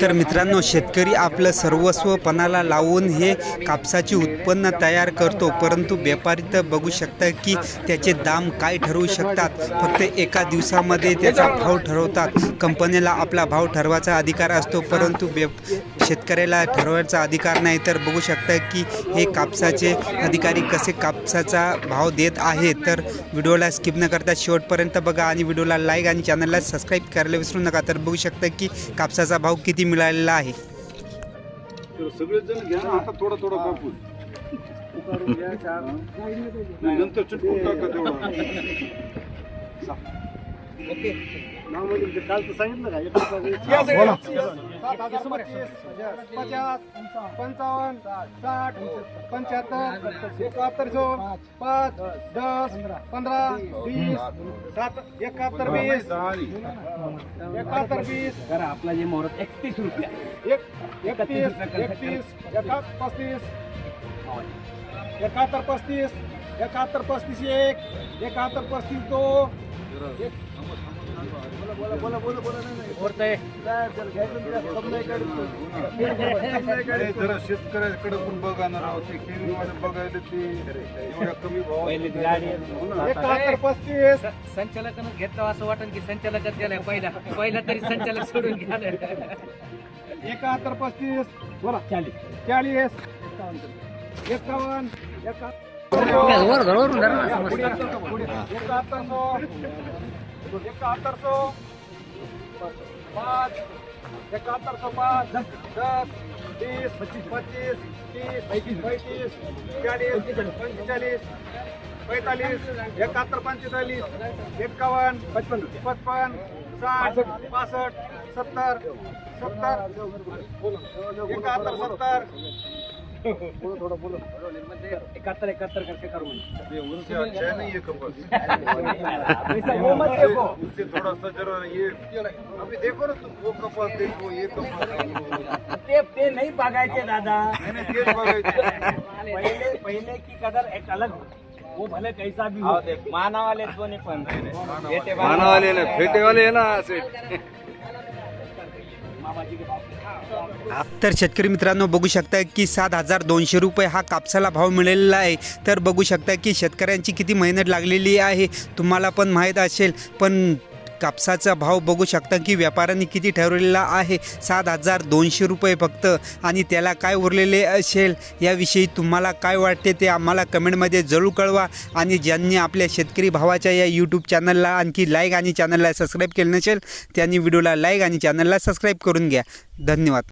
तर मित्रांनो शेतकरी आपलं सर्वस्व पणाला लावून हे कापसाचे उत्पन्न तयार करतो परंतु व्यापारी तर बघू शकता की त्याचे दाम काय ठरवू शकतात. फक्त एका दिवसामध्ये त्याचा भाव ठरवतात. कंपनीला आपला भाव ठरवायचा अधिकार असतो परंतु व्य शेतकऱ्याला ठरवायचा अधिकार नाही तर बघू शकता की हे कापसाचे अधिकारी कसे कापसाचा भाव देत आहेत तर व्हिडिओला स्किप न करता शेवटपर्यंत बघा आणि व्हिडिओला लाईक आणि चॅनलला सबस्क्राईब करायला विसरू नका. तर बघू शकता की कापसाचा भाव किती मिळालेला आहे. तर सगळेच जण घ्या ना आता थोडा थोडा कापूस नाही, नंतर चिटकून टाका तेवढा. पचास पंचावन्न साठ पंच्याहत्तर एकाहत्तरशो पाच दस पंधरा वीस सात एकाहत्तर वीस एकाहत्तर वीस. आपला जे मोहरत एकतीस रुपया. एक एकतीस एकतीस एका पस्तीस. एकाहत्तर पस्तीस एकाहत्तर पस्तीस एक एकाहत्तर पस्तीस दो. जरा शेतकऱ्याकडे पण बघाणार आहोत ते केळीवाले बघायला ते एवढ्या कमी एकाहत्तर पस्तीस. संचालकानं घेतलं असं वाटन की संचालक त्याला पहिला. पहिला तरी संचालक सोडून घ्या एकाहत्तर पस्तीस. बोला. चालीस चाळीस. एकावन्न. एका एकाहत्तर सो एकाहत्तर सो पाच एकाहत्तर सो पाच दस वीस पच्चीस पच्चीस तीस पैतीस पैतीस चाळीस पंचेचाळीस पैतालीस एकाहत्तर पंचेचाळीस एकावन्न पचपन्न पचपन साठ पासष्ट सत्तर सत्तर एकाहत्तर सत्तर एकाहत्तर एकाहत्तर करके करू ते उनसे अच्छा नहीं ये कपास वो मत देखो उससे थोड़ा सा जरा ये अभी देखो ना तुम वो कपड़ा देखो ये कपड़ा ते ते नाही बघायचे दादा मैंने तेज बघायचे पहिले पहिले की कदर एक अलग वो भले कैसा भी हो मानावाले दोन्ही पण. मानावाले ना फेटेवाले है ना असे. तर शेतकरी मित्रांनो बघू शकता की सात हजार दोनशे रुपये हा कापसाला भाव मिळालेला आहे. तर बघू शकता की शेतकऱ्यांची किती मेहनत लागलेली आहे. तुम्हाला पण माहीत असेल पण कापसाचा भाव बघू शकता की व्यापाऱ्यांनी किती ठरवलेला आहे? सात हजार दोनशे रुपये फक्त. आणि त्याला काय उरलेले असेल याविषयी तुम्हाला काय वाटते ते आम्हाला कमेंटमध्ये जरूर कळवा. आणि ज्यांनी आपल्या शेतकरी भावाच्या या यूट्यूब चॅनलला आणखी लाईक आणि चॅनलला सबस्क्राईब केलं नसेल त्यांनी व्हिडिओला लाईक आणि चॅनलला सबस्क्राईब करून घ्या. धन्यवाद.